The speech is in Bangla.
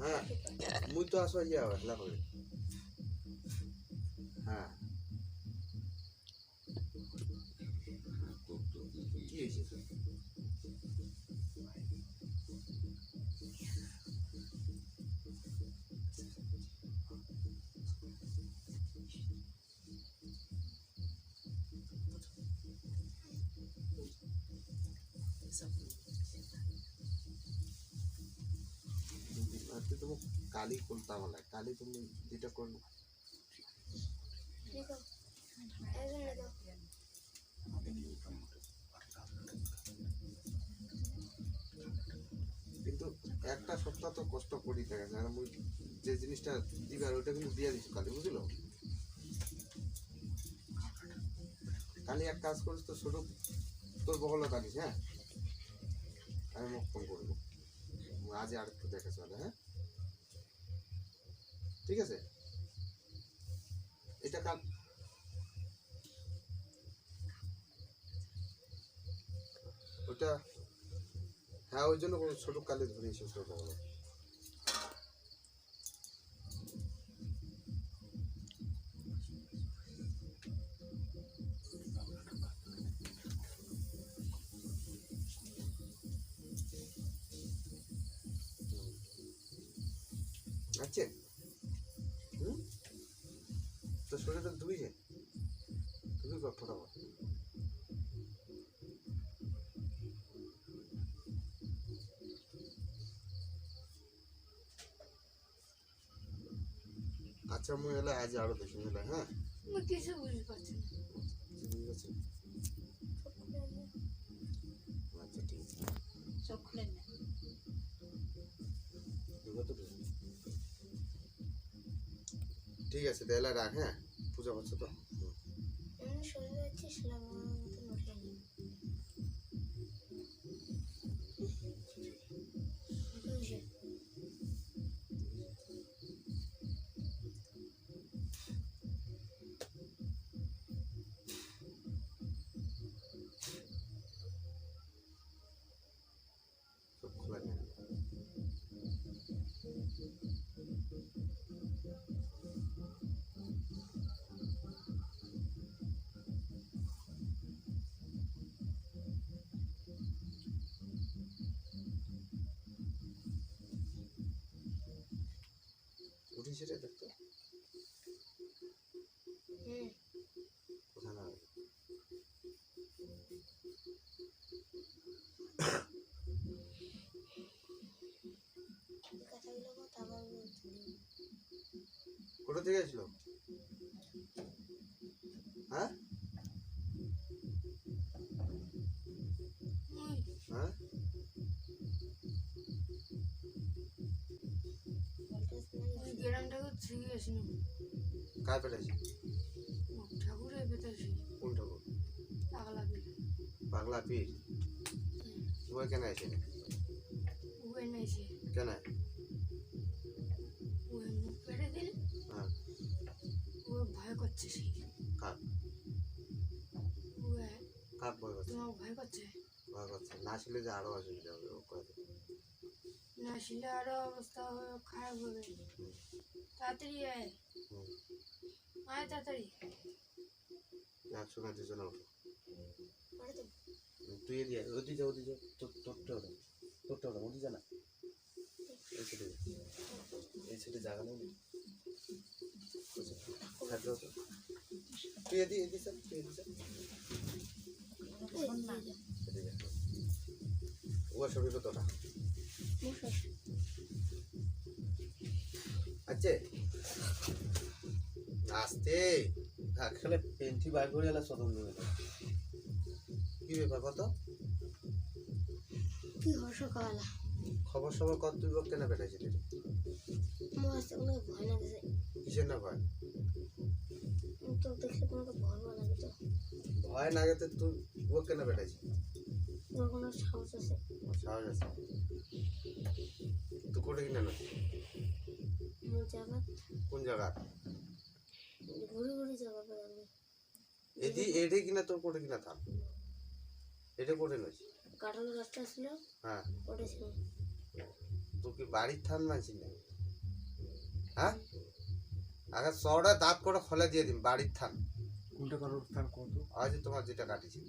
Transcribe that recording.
হ্যাঁ মুই তো আসো ইয়া হেলা করে হ্যাঁ তুমি কালি করতে আমার কালি তুমি যেটা দেখো। কিন্তু একটা সপ্তাহ তো কষ্ট করি থাকে আর মুই যে জিনিসটা দিবার ওটা কিন্তু দিয়ে দিছি কালি বুঝলো? কালি এক কাজ করিস তো ছোট তোর বহলে কালিস হ্যাঁ? আমি মুখ ফোন করব। আজ আর একটু দেখে চলে হ্যাঁ? ঠিক আছে? এটা কাল ওটা হ্যাঁ ওই জন্য কোনো ছোট কালে ধরে এসে আছে হুম তোর শরীরটা ধুইছে তুমি কর ফটাফট আচ্ছা মুই এলে আজ আরও দেখি এলে হ্যাঁ আমি কিছু বুঝতে পারছি না ঠিক আছে আচ্ছা ঠিক আছে চোখ খুলেন না ঢুকে তো ঢুকে। ঠিক আছে তাহলে রাখ হ্যাঁ পূজা করছো তো হুম। এমনি শরীরে হচ্ছে সেলাম মতন ওঠেনি বুঝলে? সব খোলা সেটা দেখতো কোথায় না কথাগুলো কথা থেকে আসলো হ্যাঁ? ঠাকুরের পেতেছি কোন ঠাকুর? পাগলা বিল পাগলা পীর? ওই কেন আসে উবে নাইছে কেন? উবে মুখ পেটে দিল হ্যাঁ। ভয় করছে সেই কাক উবে কাক ভয় করছে? ভয় করছে। ভয় করছে না ছিল যে আরও অসুবিধা হবে, ও দিল। না শিলে আরও অবস্থা খারাপ হবে। তাড়াতাড়ি আয়। আয় তাড়াতাড়ি। দুজনে উঠো পরে তো। তুই এদিকে ওদিকে যা ওদিকে যা। তোর তোরটা ওটা তোরটা ওটা যা না। এই এই জায়গা নেই। তুই তুই। এই, এই যা। আছে আসতে। আসলে পেন্টি বার করে এলা সদন নিয়ে কি ব্যাপার কত কি সকালবেলা? খবর সবর কত তুই কেন? আমার আসতে ভয় লাগছে। কিসের না ভয়? তো ভয় ভয় লাগে তো। ভয় না গেতে তুই ও কেন পেটাইছি তোমার কোনো সাহস আছে? সাহস আছে? তুই কোটে কিনে না? কোন জায়গা? ঘুরে ঘুরে যাবার পরে আমি। এদি এডে কিনা তোর কোটে কিনা থাম এটা কোটে নইছি কাটানো রাস্তা ছিল হ্যাঁ। ওটা ছিল। তোর কি বাড়ির থান না ছিল? হ্যাঁ? আগে শহরে দাঁত করে ফলে দিয়ে দিন বাড়ির থান কোনটা কারোর স্থান কত? আজ তোমার যেটা কাটিছি